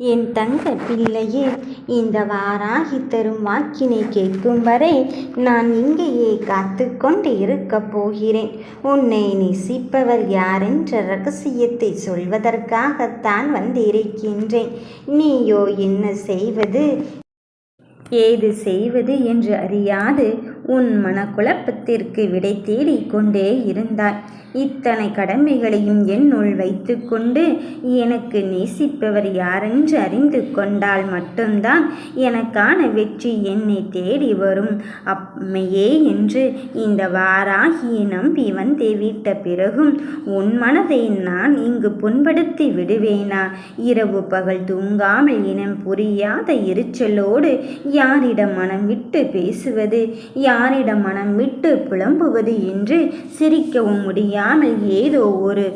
என் தங்க பிள்ளையே இந்த வாராகி தரும் வாக்கினை கேட்கும் வரை நான் இங்கேயே காத்து கொண்டு இருக்கப் போகிறேன். உன்னை நேசிப்பவர் யாரென்ற ரகசியத்தை சொல்வதற்காகத்தான் வந்திருக்கின்றேன். நீயோ என்ன செய்வது? ஏது செய்வது என்று அறியாது உன் மனக்குழப்பத்திற்கு விடை தேடிக் கொண்டே இருந்தாய். இத்தனை கடமைகளையும் என்னுள் வைத்துக்கொண்டு எனக்கு நேசிப்பவர் யாரென்று அறிந்து கொண்டால் மட்டும்தான் எனக்கான வெற்றி என்னை தேடி வரும். அம்மையே என்று இந்த வாராகியை நம்பி வந்தே விட்ட பிறகும் உன் மனதை நான் இங்கு புண்படுத்தி விடுவேனா? இரவு பகல் தூங்காமல் இனம் புரியாத எரிச்சலோடு யாரிடம் மனம் விட்டு பேசுவது யாரிடம் மனம் விட்டு புலம்புவது என்று சிரிக்கவும் முடியாமல் ஏதோ ஒரு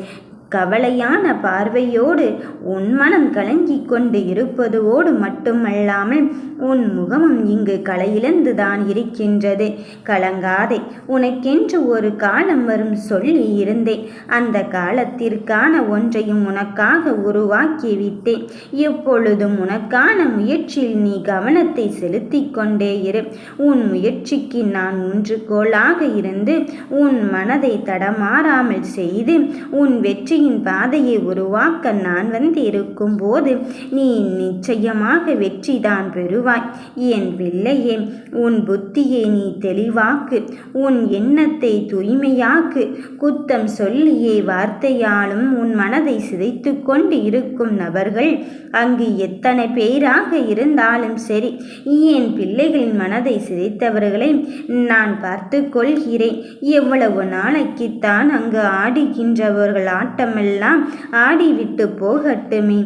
கவலையான பார்வையோடு உன் மனம் கலங்கிக் கொண்டு இருப்பதோடு மட்டுமல்லாமல் உன் முகமும் இங்கு களையிழந்துதான் இருக்கின்றது. கலங்காதே உனக்கென்று ஒரு காலம் வரும் சொல்லி இருந்தேன். அந்த காலத்திற்கான ஒன்றையும் உனக்காக உருவாக்கி விட்டேன். எப்பொழுதும் உனக்கான முயற்சியில் நீ கவனத்தை செலுத்தி கொண்டே இரு. உன் முயற்சிக்கு நான் ஒன்றுகோலாக இருந்து உன் மனதை தடமாறாமல் செய்து உன் வெற்றி வெற்றியின் பாதையை உருவாக்க நான் வந்திருக்கும் போது நீ நிச்சயமாக வெற்றி தான் பெறுவாய். என் பிள்ளையே உன் புத்தியை நீ தெளிவாக்கு. உன் எண்ணத்தை தூய்மையாக்கு. குத்தம் சொல்லியே வார்த்தையாலும் உன் மனதை சிதைத்து கொண்டு இருக்கும் நபர்கள் அங்கு எத்தனை பேராக இருந்தாலும் சரி என் பிள்ளைகளின் மனதை சிதைத்தவர்களை நான் பார்த்து கொள்கிறேன் எவ்வளவு நாளைக்குத்தான் அங்கு ஆடுகின்றவர்கள் ஆட்டம் காலமெல்லாம் ஆடிவிட்டு போகட்டுமே.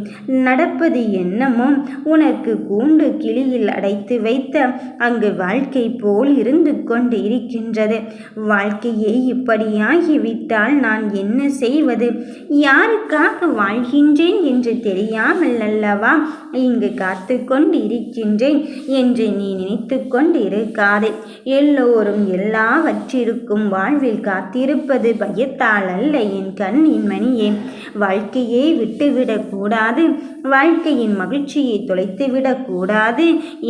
நடப்பது என்னமோ உனக்கு கூண்டு கிளியில் அடைத்து வைத்த அங்கு வாழ்க்கை போல் இருந்து கொண்டு இருக்கின்றது வாழ்க்கையை இப்படியாகிவிட்டால் நான் என்ன செய்வது? யாருக்காக வாழ்கின்றேன் என்று தெரியாமல் அல்லவா? இங்கு காத்து கொண்டு இருக்கின்றேன் என்று நீ நினைத்து கொண்டு இருக்காதே எல்லோரும் எல்லாவற்றிற்கும் வாழ்வில் காத்திருப்பது பயத்தால் அல்ல என் கண்ணின் மணி ஏன் வாழ்க்கையை விட்டுவிடக்கூடாது வாழ்க்கையின் மகிழ்ச்சியை தொலைத்துவிடக்கூடாது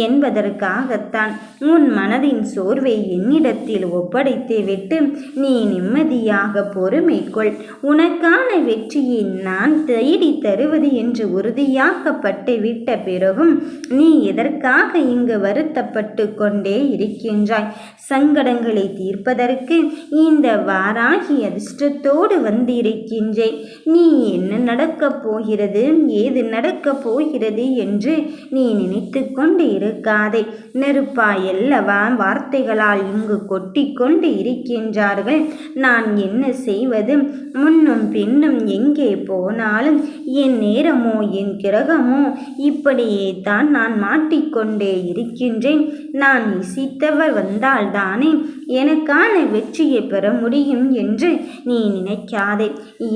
என்பதற்காகத்தான் உன் மனதின் சோர்வை என்னிடத்தில் ஒப்படைத்து விட்டு நீ நிம்மதியாக பொறுமைக்குள். உனக்கான வெற்றியை நான் தேடி தருவது என்று உறுதியாக்கப்பட்டு விட்ட பிறகும் நீ எதற்காக இங்கு வருத்தப்பட்டு கொண்டே இருக்கின்றாய்? சங்கடங்களை தீர்ப்பதற்கு இந்த வாராகி அதிர்ஷ்டத்தோடு வந்திருக்கின்றேன் நீ என்ன நடக்கப் போகிறது? ஏது நடக்கப் போகிறது என்று நீ நினைத்து கொண்டு இருக்காதே. நெருப்பாயல்லவா வார்த்தைகளால் இங்கு கொட்டி கொண்டு இருக்கின்றார்கள். நான் என்ன செய்வது? முன்னும் பின்னும் எங்கே போனாலும் என் நேரமோ என் கிரகமோ இப்படியே தான் நான் மாட்டிக்கொண்டே இருக்கின்றேன். நான் இசித்தவர் வந்தால்தானே எனக்கான வெற்றியை பெற முடியும் என்று நீ நினைக்காதே.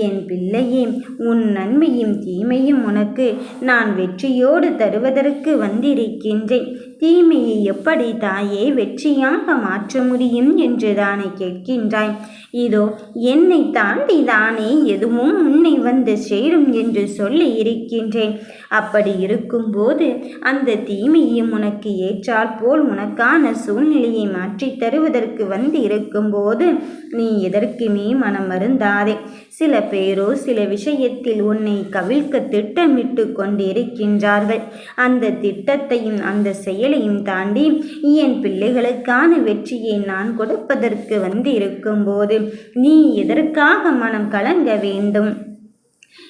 என் பிள்ளையே உன் நன்மையும் தீமையும் உனக்கு நான் வெற்றியோடு தருவதற்கு வந்திருக்கின்றேன். தீமையை எப்படி தாயே வெற்றியாக மாற்ற முடியும் என்று தானே கேட்கின்றாய். இதோ என்னை தாண்டி தானே எதுவும் உன்னை வந்து சேரும் என்று சொல்லி இருக்கின்றேன். அப்படி இருக்கும்போது அந்த தீமையும் உனக்கு ஏற்றால் போல் உனக்கான சூழ்நிலையை மாற்றித் தருவதற்கு வந்து இருக்கும்போது நீ எதற்குமே மனம் மருந்தாதே சில பேரோ சில விஷயத்தில் உன்னை கவிழ்க்க திட்டமிட்டு கொண்டிருக்கின்றார்கள். அந்த திட்டத்தையும் அந்த செயல் வேலையும் தாண்டி என் பிள்ளைகளுக்கான வெற்றியை நான் கொடுப்பதற்கு வந்து இருக்கும்போது நீ எதற்காக மனம் கலங்க வேண்டும்?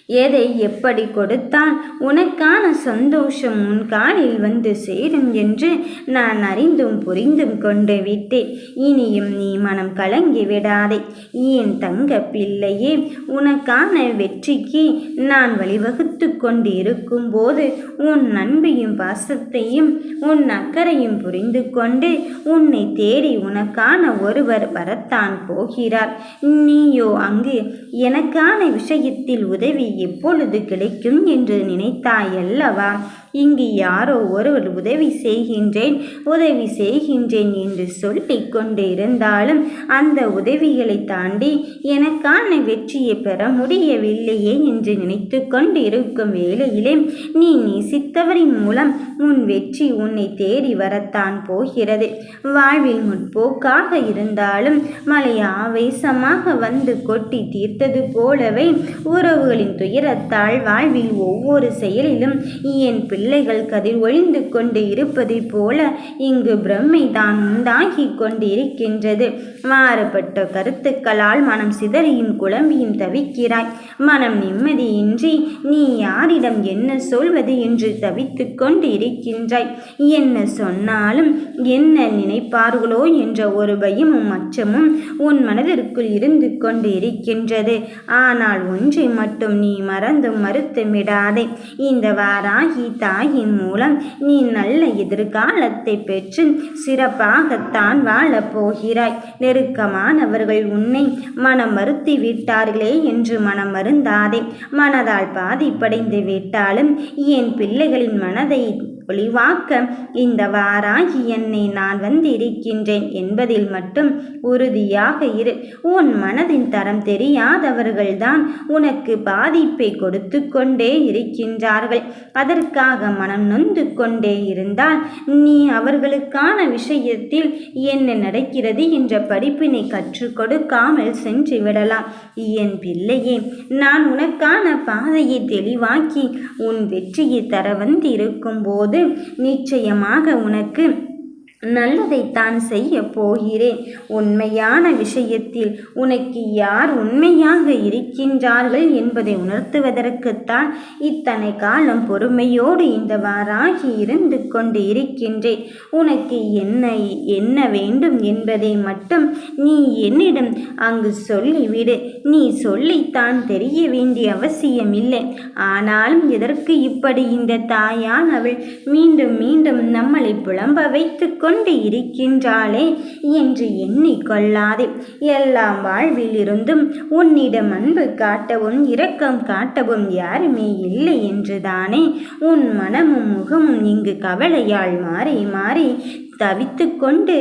எதை எப்படி கொடுத்தால் உனக்கான சந்தோஷம் உன் காலில் வந்து சேரும் என்று நான் அறிந்தும் புரிந்தும் கொண்டு விட்டேன். இனியும் நீ மனம் கலங்கி விடாதே. என் தங்க பிள்ளையே உனக்கான வெற்றிக்கு நான் வழிவகுத்து கொண்டு இருக்கும்போது உன் அன்பையும் பாசத்தையும் உன் அக்கறையும் புரிந்து கொண்டு உன்னை தேடி உனக்கான ஒருவர் வரத்தான் போகிறார். நீயோ அங்கு எனக்கான விஷயத்தில் உதவி எப்பொழுது கிடைக்கும் என்று நினைத்தாயல்லவா? இங்கு யாரோ ஒருவர் உதவி செய்கின்றேன் உதவி செய்கின்றேன் என்று சொல்லி கொண்டு இருந்தாலும் அந்த உதவிகளை தாண்டி எனக்கான வெற்றியை பெற முடியவில்லையே என்று நினைத்து கொண்டு இருக்கும் வேளையிலே நீ நேசித்தவரின் மூலம் உன் வெற்றி உன்னை தேடி வரத்தான் போகிறது. வாழ்வில் முற்போக்காக இருந்தாலும் மழை ஆவேசமாக வந்து கொட்டி தீர்த்தது போலவே உறவுகளின் துயரத்தால் வாழ்வில் ஒவ்வொரு செயலிலும் என் பிள்ளைகள் கதிர் ஒழிந்து கொண்டு இருப்பதை போல இங்கு பிரம்மை தான் உண்டாகி கொண்டிருக்கின்றது. மாறுபட்ட கருத்துக்களால் மனம் சிதறியும் குழம்பியும் தவிக்கிறாய். மனம் நிம்மதியின்றி நீ யாரிடம் என்ன சொல்வது என்று தவித்து கொண்டு இருக்கின்றாய் என்ன சொன்னாலும் என்ன நினைப்பார்களோ என்ற ஒரு பயமும் அச்சமும் உன் மனதிற்குள் இருந்து கொண்டு இருக்கின்றது ஆனால் ஒன்றை மட்டும் நீ மறந்தும் மறுத்துமிடாதே இந்த வாராகி தாயின் மூலம் நீ நல்ல எதிர்காலத்தை பெற்று சிறப்பாகத்தான் வாழப் போகிறாய். நெருக்கமானவர்கள் உன்னை மனம் மறுத்தி விட்டார்களே என்று மனம் மருந்தாதே மனதால் பாதிப்படைந்து விட்டாலும் என் பிள்ளைகளின் மனதை ஒளிவாக்க இந்த வாராகி என்னை நான் வந்திருக்கின்றேன் என்பதில் மட்டும் உறுதியாக இரு. உன் மனதின் தரம் தெரியாதவர்கள்தான் உனக்கு பாதிப்பை கொடுத்து கொண்டே இருக்கின்றார்கள். அதற்காக மனம் நொந்து கொண்டே இருந்தால் நீ அவர்களுக்கான விஷயத்தில் என்ன நடக்கிறது என்ற படிப்பினை கற்றுக் கொடுக்காமல் சென்று விடலாம். என் பிள்ளையே நான் உனக்கான பாதையை தெளிவாக்கி உன் வெற்றியை தர வந்திருக்கும் போது நிச்சயமாக உனக்கு நல்லதைத்தான் செய்ய போகிறேன். உண்மையான விஷயத்தில் உனக்கு யார் உண்மையாக இருக்கின்றார்கள் என்பதை உணர்த்துவதற்குத்தான் இத்தனை காலம் பொறுமையோடு இந்த வாராகி இருந்து கொண்டு இருக்கின்றேன். உனக்கு என்ன என்ன வேண்டும் என்பதை மட்டும் நீ என்னிடம் அங்கு சொல்லிவிடு. நீ சொல்லித்தான் தெரிய வேண்டிய அவசியமில்லை. ஆனாலும் எதற்கு இப்படி இந்த தாயானவள் மீண்டும் மீண்டும் நம்மளை புலம்ப வைத்துக் கொண்டு இருக்கின்றாளே என்று எண்ணிக்கொள்ளாதே எல்லாம் வாழ்வில் இருந்தும் உன்னிடம் அன்பு காட்டவும் இரக்கம் காட்டவும் யாருமே இல்லை என்றுதானே. உன் மனமும் முகமும் இங்கு கவலையால் மாறி மாறி தவித்து கொண்டு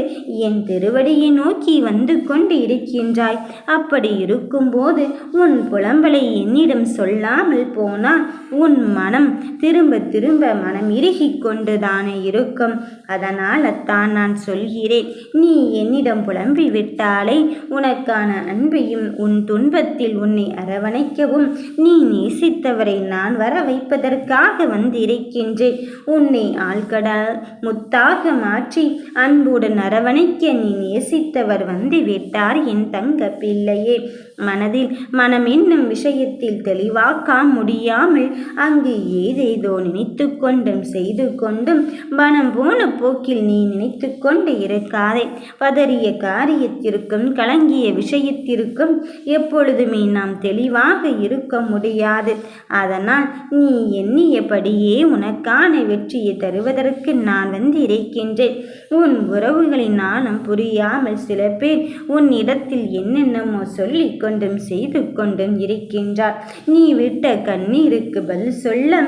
என் திருவடியை நோக்கி வந்து கொண்டு இருக்கின்றாய். அப்படி இருக்கும்போது உன் புலம்பலை என்னிடம் சொல்லாமல் போனால் உன் மனம் திரும்ப திரும்ப மனம் இறுகி கொண்டு தானே இருக்கும். அதனால் தான் நான் சொல்கிறேன் நீ என்னிடம் புலம்பி விட்டாலே உனக்கான அன்பையும் உன் துன்பத்தில் உன்னை அரவணைக்கவும். நீ நேசித்தவரை நான் வர வைப்பதற்காக வந்திருக்கின்றேன். உன்னை ஆழ்கடல் முத்தாக மாற்றி அன்புடன் அரவணைக்க நீ நேசித்தவர் வந்து விட்டார் என் தங்க பிள்ளையே. மனதில் மனம் என்னும் விஷயத்தில் தெளிவாக்க முடியாமல் அங்கு ஏதேதோ நினைத்து கொண்டும் செய்து கொண்டும் மனம் போன போக்கில் நீ நினைத்து கொண்டு இருக்காதே பதறிய காரியத்திற்கும் கலங்கிய விஷயத்திற்கும் எப்பொழுதுமே நாம் தெளிவாக இருக்க முடியாது. அதனால் நீ எண்ணியபடியே உனக்கான வெற்றியை தருவதற்கு நான் வந்து இருக்கின்றேன் உன் உறவுகளின் நாணம் புரியாமல் சில பேர் உன் இடத்தில் என்னென்னமோ சொல்லிக் கொண்டும் செய்து கொண்டும் இருக்கின்றார். நீ விட்ட கண்ணீருக்கு பதில் சொல்ல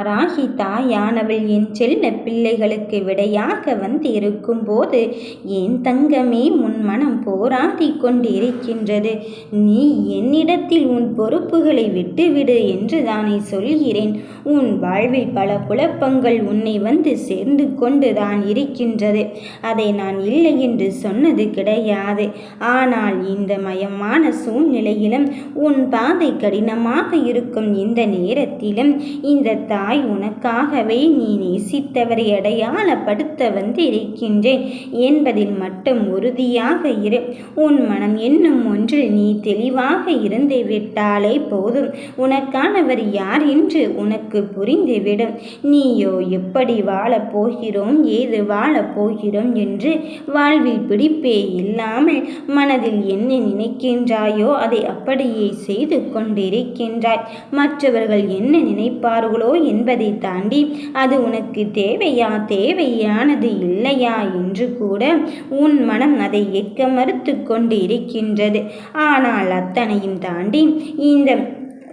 ஆராகி தாயானவள் என் செல்ல பிள்ளைகளுக்கு விடையாக வந்து இருக்கும்போது என் தங்கமே உன் மனம் போராடி கொண்டிருக்கின்றது. நீ என்னிடத்தில் உன் பொறுப்புகளை விட்டுவிடு என்று தானே சொல்கிறேன். உன் வாழ்வில் பல குழப்பங்கள் உன்னை வந்து சேர்ந்து கொண்டு தான் இருக்கின்றது. அதை நான் இல்லை என்று சொன்னது கிடையாது. ஆனால் இந்த மயமான சூழ்நிலையிலும் உன் பாதை கடினமாக இருக்கும் இந்த நேரத்திலும் இந்த தாய் உனக்காகவே நீ நேசித்தவரை அடையாளப்படுத்த வந்திருக்கின்றேன் என்பதில் மட்டும் உறுதியாக இரு. உன் மனம் என்னும் ஒன்றில் நீ தெளிவாக இருந்து விட்டாலே போதும். உனக்கானவர் யார் என்று உனக்கு புரிந்துவிடும். நீயோ எப்படி வாழப் போகிறோம்? ஏது வாழப் போகிறோம் என்று வாழ்வில் பிடிப்பே இல்லாமல் மனதில் என்ன நினைக்கின்றாயோ அதை அப்படியே செய்து கொண்டிருக்கின்றாய். மற்றவர்கள் என்ன நினைப்பார்களோ என்பதை தாண்டி அது உனக்கு தேவையா? தேவையானது இல்லையா? என்று கூட உன் மனம் அதை ஏற்க மறுத்து கொண்டு இருக்கின்றது ஆனால் அத்தனையும் தாண்டி இந்த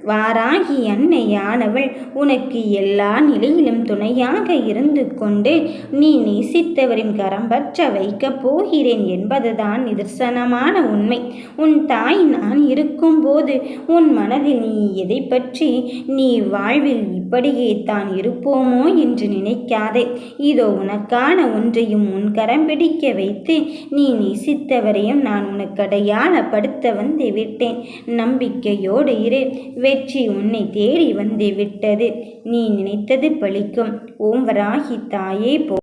வாராகி அன்னையானவள் உனக்கு எல்லா நிலையிலும் துணையாக இருந்து கொண்டு நீ நேசித்தவரின் கரம் பற்ற வைக்கப் போகிறேன் என்பதுதான் நிதர்சனமான உண்மை. உன் தாய் நான் இருக்கும்போது உன் மனதில் நீ எதை பற்றி நீ வாழ்வில் இப்படியே தான் இருப்போமோ என்று நினைக்காதே. இதோ உனக்கான ஒன்றையும் உன் கரம் பிடிக்க வைத்து நீ நேசித்தவரையும் நான் உனக்கு அடையாளப்படுத்த வந்து விட்டேன். நம்பிக்கையோடு இரு. வெற்றி உன்னை தேடி வந்து விட்டது. நீ நினைத்தது பழிக்கும். ஓம் வராகி தாயே போ.